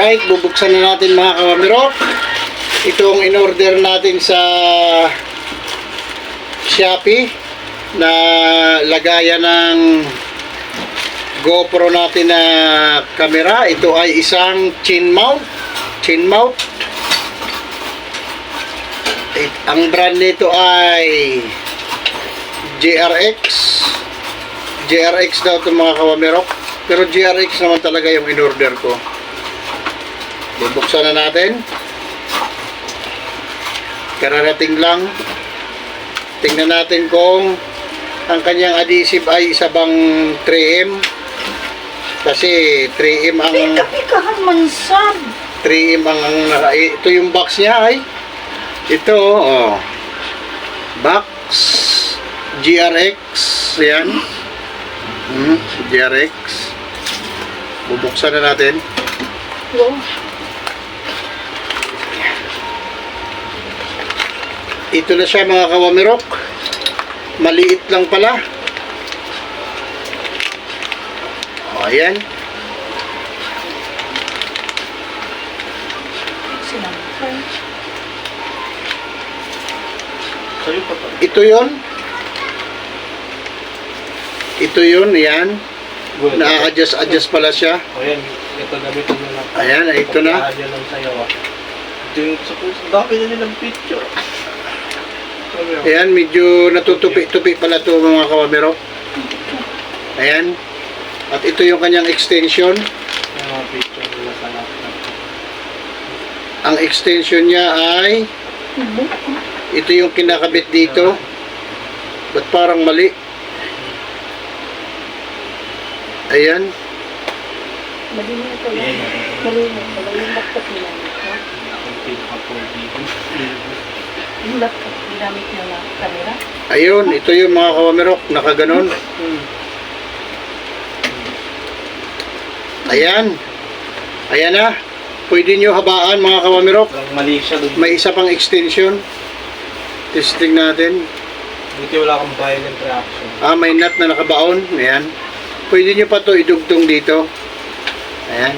Alright, bubuksan na natin mga kawamirok. Itong in-order natin sa Shopee na lagayan ng GoPro natin na camera. Ito ay isang chin mount. Chin mount. It, ang brand nito ay JRX. JRX daw itong mga kawamirok. Pero JRX naman talaga yung in-order ko. Bubuksan na natin. Kararating lang. Tingnan natin kung ang kanyang adhesive ay isa bang 3M. Kasi 3M ang Pika-pikahan man sab. 3M ang, ito yung box niya ay ito oh. Box GRX yan. Hmm, GRX. Bubuksan na natin. Wow. Ito na siya mga kawamirok. Maliit lang pala. O, ayan. Ito yon. Ito ayan. Good. Na-adjust, adjust pala siya. O yan, ito gamitin mo na. Ayan, ito na. Yan ah. Ito yung dami na nilang picture. Ayan, medyo natutupi-tupi pala to mga kawamirok. Ayan. At ito yung kanyang extension. Ang extension niya ay ito yung kinakabit dito. Ba't parang mali? Ayan. Malinaw ko lang. Ayan. Malinaw ko lang. Yung laptop nila. Yung laptop ginamit niya na camera. Ayun, ito yung mga kawamirok. Nakaganon. Hmm. Ayan. Ayan na. Pwede nyo habaan mga kawamirok. Walang mali siya doon. May isa pang extension. Testing natin. Buti wala kang violent reaction. Ah, may nut na nakabaon. Ayan. Pwede nyo pa to idugtong dito. Ayan.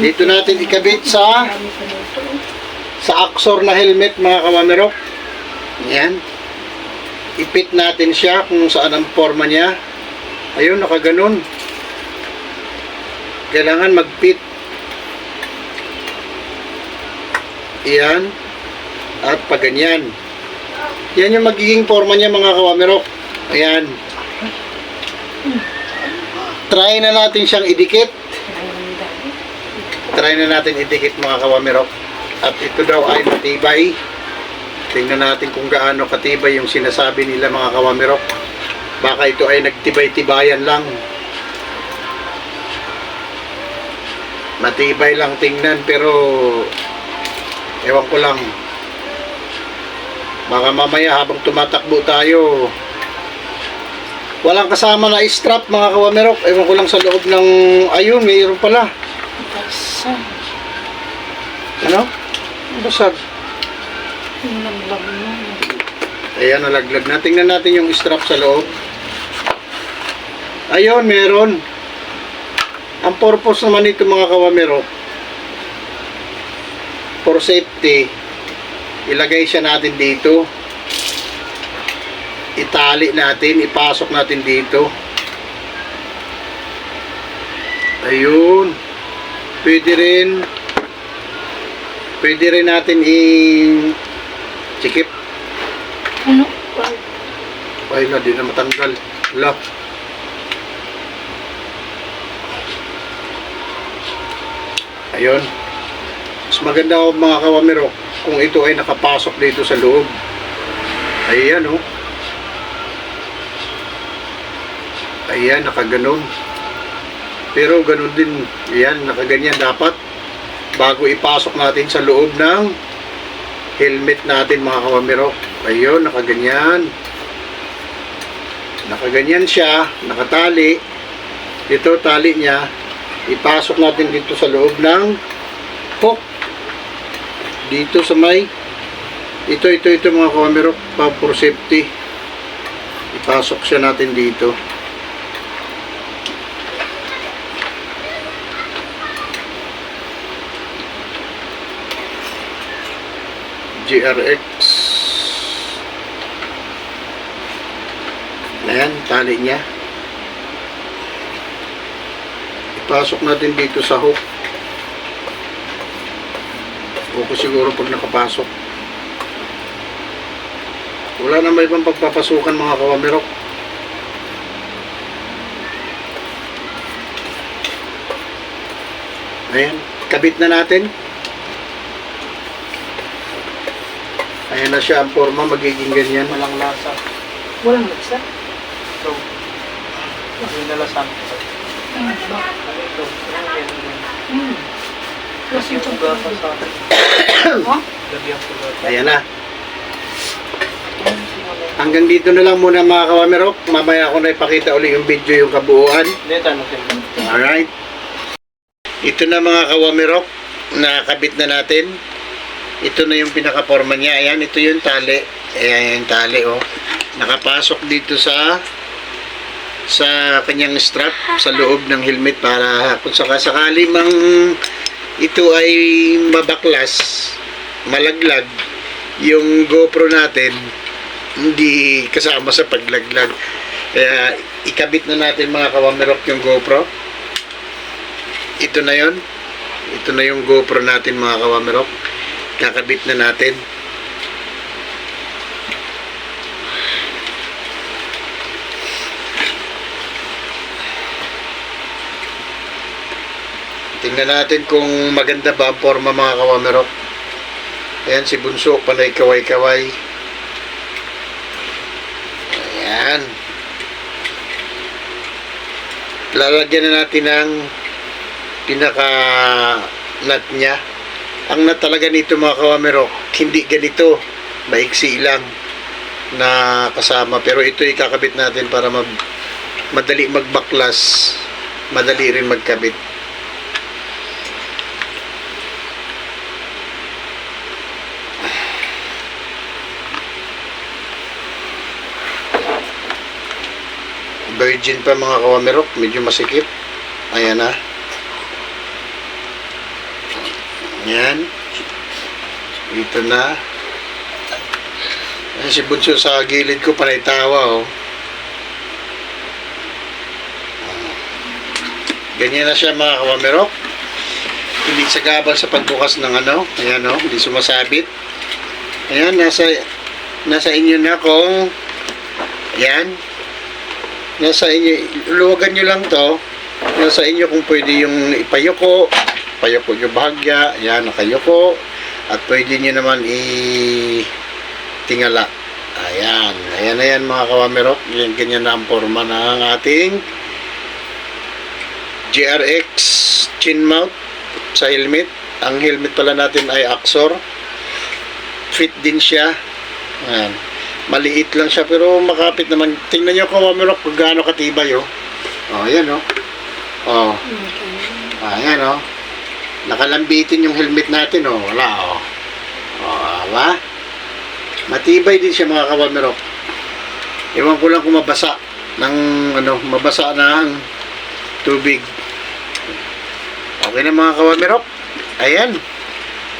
Dito natin ikabit sa sa Axor na helmet mga kawamirok. Ayan. Ipit natin siya kung saan ang forma niya. Ayun, nakaganon. Kailangan magpit. Ayan. At paganyan. Yan yung magiging forma niya mga kawamirok. Ayan. Try na natin siyang idikit. Try na natin idikit mga kawamirok. At ito daw ay matibay. Tingnan natin kung gaano katibay yung sinasabi nila mga kawamirok. Baka ito ay nagtibay-tibayan lang. Matibay lang tingnan pero ewan ko lang. Baka mamaya habang tumatakbo tayo walang kasama na strap mga kawamirok. Ewan ko lang sa loob ng ayun, mayroon pala. Basa. Ano? Basag. Yung naglag mo. Ayan, nalaglag na. Tingnan natin yung strap sa loob. Ayun, meron. Ang purpose naman nito mga kawamero, for safety, ilagay siya natin dito. Itali natin, ipasok natin dito. Ayun. Pwede rin, pwede rin natin i-chikip. Ano? Ay na, di na matanggal. Wala. Ayun. Mas maganda ako mga kawamiro kung ito ay nakapasok dito sa loob. Ayan oh. Ayan, nakaganon. Pero ganun din, ayan, nakaganyan dapat bago ipasok natin sa loob ng helmet natin mga kawamiro. Ayun, nakaganyan. Nakaganyan siya, nakatali. Dito, tali niya. Ipasok natin dito sa loob ng hook. Dito sa may ito, ito, ito mga kamero pa for safety. Ipasok siya natin dito. GRX. Ayan, tali niya. Ipasok natin dito sa hook. Okay siguro pag nakapasok. Wala na may ibang pagpapasukan mga kawamirok. Ayan, kabit na natin. Ayan na siya ang forma, magiging ganyan. Walang lasa. Walang lasa. Ito. Yung nalasan. Ano ito? Ano yan? Hmm. Kasi yung gasa sa akin. Ha? Ayan na. Hanggang dito na lang muna mga kawamirok. Mamaya ako na ipakita uli yung video yung kabuuan. Alright. Ito na mga kawamirok. Nakakabit na natin. Ito na yung pinaka-forma niya. Ayan, ito yung tali. Ayan yung tali, oh. Nakapasok dito sa sa kanyang strap sa loob ng helmet para kung sakasakali mang ito ay mabaklas, malaglag, yung GoPro natin hindi kasama sa paglaglag. Kaya ikabit na natin mga kawamirok yung GoPro. Ito na yon. Ito na yung GoPro natin mga kawamirok. Kakabit na natin. Tingnan natin kung maganda ba ang forma mga kawamirok. Ayan si Bunso, panay kaway-kaway. Ayan. Lalagyan na natin ng pinaka nut niya. Ang nut talaga nito mga kawamirok, hindi ganito. Maiksi lang na kasama. Pero ito ikakabit natin para mag, madali magbaklas. Madali rin magkabit. Virgin pa mga kawamirok, medyo masikip. Ayan na. Yan. Ito na. Ayan si Bunso sa gilid ko, panay tawa, oh. Ganyan na siya mga kawamirok. Hindi sa gabal sa pagbukas ng ano. Ayan, oh. Hindi sumasabit. Ayan, nasa, nasa inyo na kung yan. Nasa inyo, luwagan nyo lang to. Nasa inyo kung pwede yung ipayuko. Payuko nyo bahagya. Yan, nakayuko. At pwede nyo naman i tingala. Ayan. Ayan na yan mga kawamirok. Yan, ganyan na ang forma ng ating GRX chin mount sa helmet. Ang helmet pala natin ay Axor. Fit din siya. Ayan. Maliit lang siya pero makapit naman. Tingnan nyo kawamirok kung gaano katibay oh. Oh, ayan oh. Oh. Ayan oh. Nakalambitin yung helmet natin oh. Wala oh. Oh, ba? Matibay din siya mga kawamirok. Ewan ko lang kung mabasa ng ano, mabasa ng tubig. Okay na mga kawamirok. Ayan.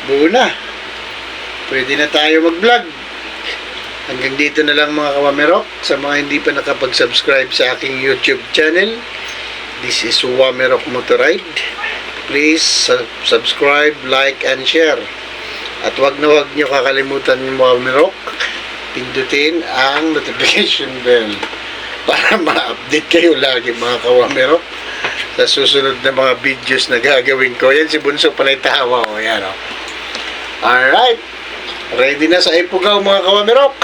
Buo na. Pwede na tayo mag-vlog. Hanggang dito na lang mga kawamerok. Sa mga hindi pa nakapag-subscribe sa aking YouTube channel, this is Wamerok Motorride. Please su- subscribe, like, and share. At wag na wag nyo kakalimutan yung Wamerok. Pindutin ang notification bell para ma-update kayo lagi mga kawamerok sa susunod na mga videos na gagawin ko. Yan si Bunso panay tawa. O, yan o. Alright. Ready na sa ipugaw mga kawamerok.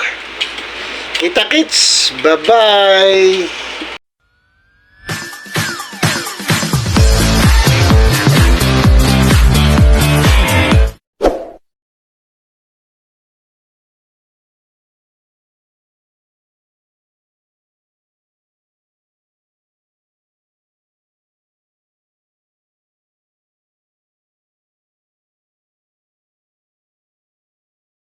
Kita kits. Bye-bye.